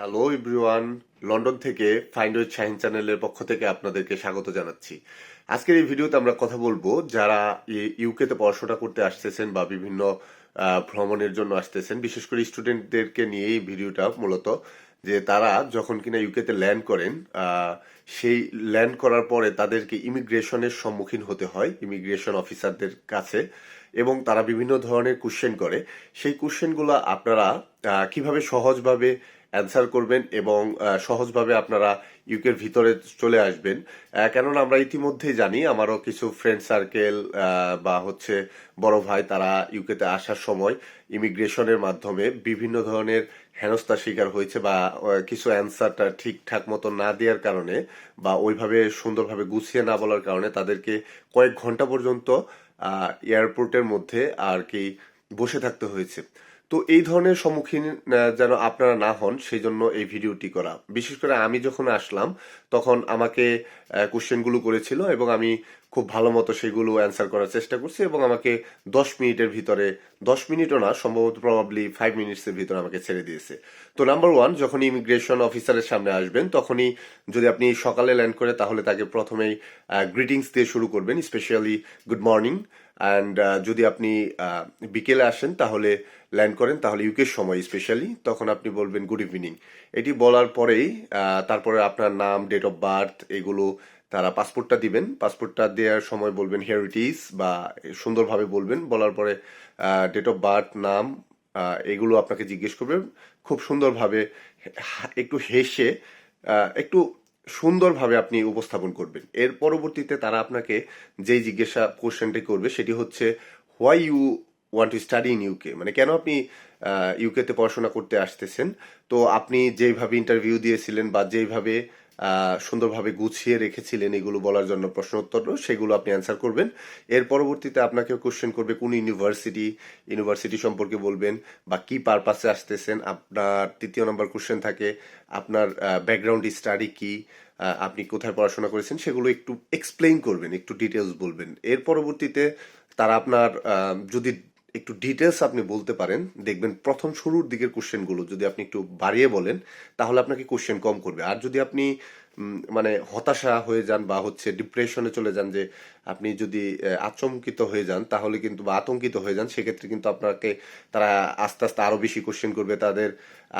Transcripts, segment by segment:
Hello everyone London থেকে find Shahin চ্যানেলের পক্ষ থেকে আপনাদেরকে স্বাগত জানাচ্ছি। আজকের এই ভিডিওতে আমরা কথা বলব যারা ইউকেতে পড়াশোনা করতে আসতেছেন বা বিভিন্ন ভ্রমণের জন্য আসতেছেন, বিশেষ করে স্টুডেন্টদেরকে নিয়ে এই ভিডিওটা মূলত, যে তারা যখন কিনা ইউকেতে ল্যান্ড করেন সেই ল্যান্ড করার পরে তাদেরকে ইমিগ্রেশনের সম্মুখীন হতে হয় ইমিগ্রেশন অফিসারদের কাছে, এবং তারা বিভিন্ন ধরনের কোশ্চেন করে। সেই কোশ্চেনগুলো আপনারা কীভাবে সহজভাবে অ্যান্সার করবেন এবং সহজভাবে আপনারা ইউকের ভিতরে চলে আসবেন। কেননা আমরা ইতিমধ্যেই জানি আমারও কিছু ফ্রেন্ড সার্কেল বা হচ্ছে বড় ভাই তারা ইউকেতে আসার সময় ইমিগ্রেশনের মাধ্যমে বিভিন্ন ধরনের হেনস্থার শিকার হয়েছে বা কিছু অ্যান্সারটা ঠিকঠাক মতো না দেওয়ার কারণে বা ওইভাবে সুন্দরভাবে গুছিয়ে না বলার কারণে তাদেরকে কয়েক ঘণ্টা পর্যন্ত এয়ারপোর্টের মধ্যে আর কি বসে থাকতে হয়েছে। তো এই ধরনের সম্মুখীন যেন আপনারা না হন, সেই জন্য এই ভিডিওটি করা। বিশেষ করে আমি যখন আসলাম তখন আমাকে কোশ্চেনগুলো করেছিল এবং আমি খুব ভালো মতো সেগুলো অ্যান্সার করার চেষ্টা করছি এবং আমাকে দশ মিনিটের ভিতরে, দশ মিনিটও না, সম্ভবত প্রবাবলি ফাইভ মিনিটসের ভিতরে আমাকে ছেড়ে দিয়েছে। তো নাম্বার ওয়ান যখন ইমিগ্রেশন অফিসারের সামনে আসবেন, তখনই যদি আপনি সকালে ল্যান্ড করে, তাহলে তাকে প্রথমেই গ্রিটিংস দিয়ে শুরু করবেন স্পেশালি গুড মর্নিং অ্যান্ড যদি আপনি বিকেলে আসেন, তাহলে ল্যান্ড করেন, তাহলে ইউকের সময় স্পেশালি তখন আপনি বলবেন গুড ইভিনিং এটি বলার পরেই তারপরে আপনার নাম ডেট অফ বার্থ এগুলো তারা পাসপোর্টটা দিবেন। পাসপোর্টটা দেওয়ার সময় বলবেন হেয়ার ইট বা সুন্দরভাবে বলবেন। বলার পরে ডেট অফ বার্থ নাম এগুলো আপনাকে জিজ্ঞেস করবে। খুব সুন্দরভাবে একটু হেসে একটু সুন্দরভাবে আপনি উপস্থাপন করবেন। এর পরবর্তীতে তারা আপনাকে যেই জিজ্ঞাসা কোশ্চেনটি করবে, সেটি হচ্ছে why you want to study in UK মানে কেন আপনি ইউকেতে পড়াশোনা করতে আসতেছেন? তো আপনি যেইভাবে ইন্টারভিউ দিয়েছিলেন বা যেইভাবে সুন্দরভাবে গুছিয়ে রেখেছিলেন এগুলো বলার জন্য প্রশ্ন উত্তর সেগুলো আপনি অ্যান্সার করবেন। এর পরবর্তীতে আপনাকে কোশ্চেন করবে, কোন ইউনিভার্সিটি ইউনিভার্সিটি সম্পর্কে বলবেন বা কি পারপাসে আসতেছেন? আপনার তৃতীয় নম্বর কোশ্চেন থাকে, আপনার ব্যাকগ্রাউন্ড স্টাডি কি আপনি কোথায় পড়াশোনা করেছেন? সেগুলো একটু এক্সপ্লেইন করবেন, একটু ডিটেলস বলবেন। এর পরবর্তীতে তারা আপনার যদি একটু ডিটেলস আপনি বলতে পারেন। দেখবেন প্রথম শুরুর দিকের কোশ্চেনগুলো যদি আপনি একটু বাড়িয়ে বলেন, তাহলে আপনাকে কোশ্চেন কম করবে। আর যদি আপনি মানে হতাশা হয়ে যান বা হচ্ছে ডিপ্রেশনে চলে যান যে আপনি যদি আচমকিত হয়ে যান, তাহলে কিন্তু বা আতঙ্কিত হয়ে যান, সেক্ষেত্রে কিন্তু আপনাকে তারা আস্তে আস্তে আরও বেশি কোশ্চেন করবে, তাদের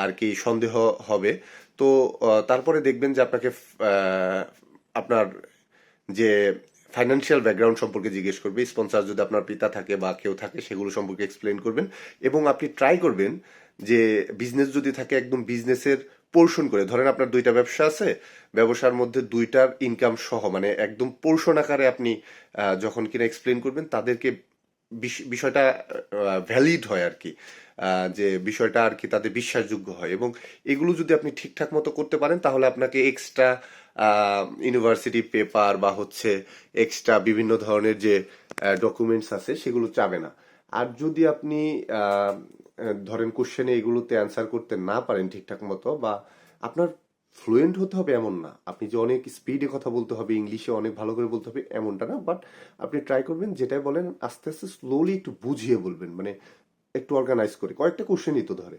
আর কি সন্দেহ হবে। তো তারপরে দেখবেন যে আপনাকে আপনার যে ফাইন্যান্সিয়াল ব্যাকগ্রাউন্ড সম্পর্কে জিজ্ঞেস করবে স্পন্সর যদি আপনার পিতা থাকে বা কেউ থাকে, সেগুলো সম্পর্কে এক্সপ্লেন করবেন এবং আপনি ট্রাই করবেন যে বিজনেস যদি থাকে একদম বিজনেসের পোর্শন করে, ধরেন আপনার দুইটা ব্যবসা আছে, ব্যবসার মধ্যে দুইটার ইনকাম সহ মানে একদম পোর্শন আকারে আপনি যখন কিনা এক্সপ্লেন করবেন, তাদেরকে বিষ- বিষয়টা ভ্যালিড হয় আর কি যে বিষয়টা আর কি তাদের বিশ্বাসযোগ্য হয় এবং এগুলো যদি আপনি ঠিকঠাক মতো করতে পারেন, তাহলে আপনাকে এক্সট্রা ইউনিভার্সিটি পেপার বা হচ্ছে এক্সট্রা বিভিন্ন ধরনের যে ডকুমেন্টস আছে, সেগুলো চাবে না। আর যদি আপনি ধরেন কোশ্চেনে এগুলোতে অ্যান্সার করতে না পারেন ঠিকঠাক মতো বা আপনার ফ্লুয়েন্ট হতে হবে এমন না। আপনি যে অনেক স্পিডে কথা বলতে হবে ইংলিশে অনেক ভালো করে বলতে হবে, এমনটা না। বাট আপনি ট্রাই করবেন, যেটাই বলেন, আস্তে আস্তে স্লোলি একটু বুঝিয়ে বলবেন মানে একটু অর্গানাইজ করে। কয়েকটা কোশ্চেনই তো ধরে।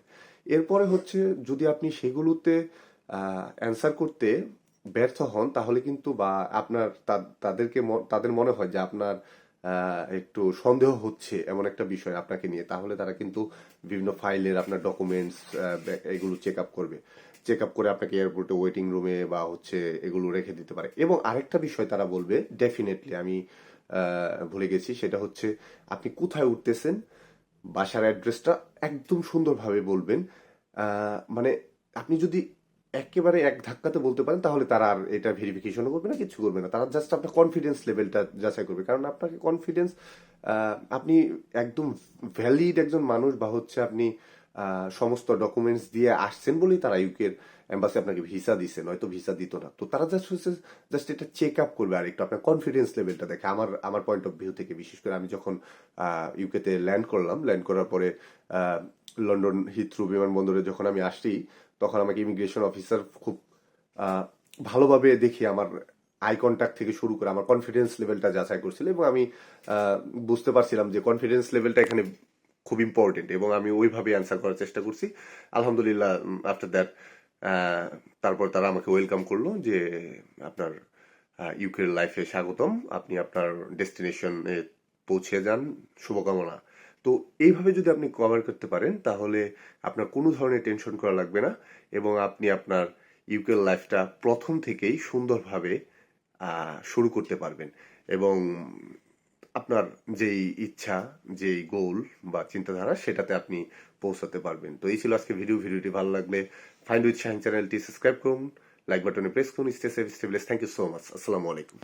এরপরে হচ্ছে, যদি আপনি সেগুলোতে অ্যান্সার করতে ব্যর্থ হন, তাহলে কিন্তু বা আপনার তাদেরকে তাদের মনে হয় যে আপনার একটু সন্দেহ হচ্ছে এমন একটা বিষয় আপনাকে নিয়ে। তাহলে তারা কিন্তু বিভিন্ন ফাইলের আপনার ডকুমেন্টস এগুলো চেক আপ করবে। চেক আপ করে আপনাকে এয়ারপোর্টে ওয়েটিং রুমে বা হচ্ছে এগুলো রেখে দিতে পারে। এবং আরেকটা বিষয় তারা বলবে ডেফিনেটলি আমি ভুলে গেছি, সেটা হচ্ছে আপনি কোথায় উঠতেছেন, বাসার অ্যাড্রেসটা একদম সুন্দরভাবে বলবেন। মানে আপনি যদি একেবারে এক ধাক্কাতে বলতে পারেন, তাহলে তারা আর এটা ভেরিফিকেশন করবে না কিছু করবে না। তারা জাস্ট আপনার কনফিডেন্স লেভেলটা যাচাই করবে। কারণ আপনাকে কনফিডেন্স আপনি একদম ভ্যালিড একজন মানুষ বা হচ্ছে আপনি সমস্ত ডকুমেন্টস দিয়ে আসছেন বলেই তারা ইউকের এম্বাসি আপনাকে ভিসা দিছে, নয়তো ভিসা দিত না। তো তারা জাস্ট হচ্ছে জাস্ট এটা চেক আপ করবে আর একটু আপনার কনফিডেন্স লেভেলটা দেখে। আমার আমার পয়েন্ট অফ ভিউ থেকে, বিশেষ করে আমি যখন ইউকেতে ল্যান্ড করলাম ল্যান্ড করার পরে লন্ডন হিথ্রু বিমানবন্দরে যখন আমি আসছি তখন আমাকে ইমিগ্রেশন অফিসার খুব ভালোভাবে দেখে আমার আই কন্ট্যাক্ট থেকে শুরু করে আমার কনফিডেন্স লেভেলটা যাচাই করছিল এবং আমি বুঝতে পারছিলাম যে কনফিডেন্স লেভেলটা এখানে খুব ইম্পর্টেন্ট এবং আমি ওইভাবে অ্যান্সার করার চেষ্টা করছি। আলহামদুলিল্লাহ আফটার দ্যাট তারপর তারা আমাকে ওয়েলকাম করল যে, আপনার ইউকের লাইফে স্বাগতম। আপনি আপনার ডেস্টিনেশনে পৌঁছে যান। শুভকামনা। তো এইভাবে যদি আপনি কভার করতে পারেন, তাহলে আপনার কোনো ধরনের টেনশন করা লাগবে না এবং আপনি আপনার ইউকের লাইফটা প্রথম থেকেই সুন্দরভাবে শুরু করতে পারবেন। এবং আপনার যেই ইচ্ছা, যেই গোল বা চিন্তাধারা, সেটাতে আপনি পৌঁছাতে পারবেন। তো এই ছিল আজকে ভিডিও ভিডিওটি ভালো লাগলে ফাইন্ড উইথ শাহিন চ্যানেলটি সাবস্ক্রাইব করুন লাইক বাটনে প্রেস করুন stay safe stay blessed thank you so much আসসালামু আলাইকুম।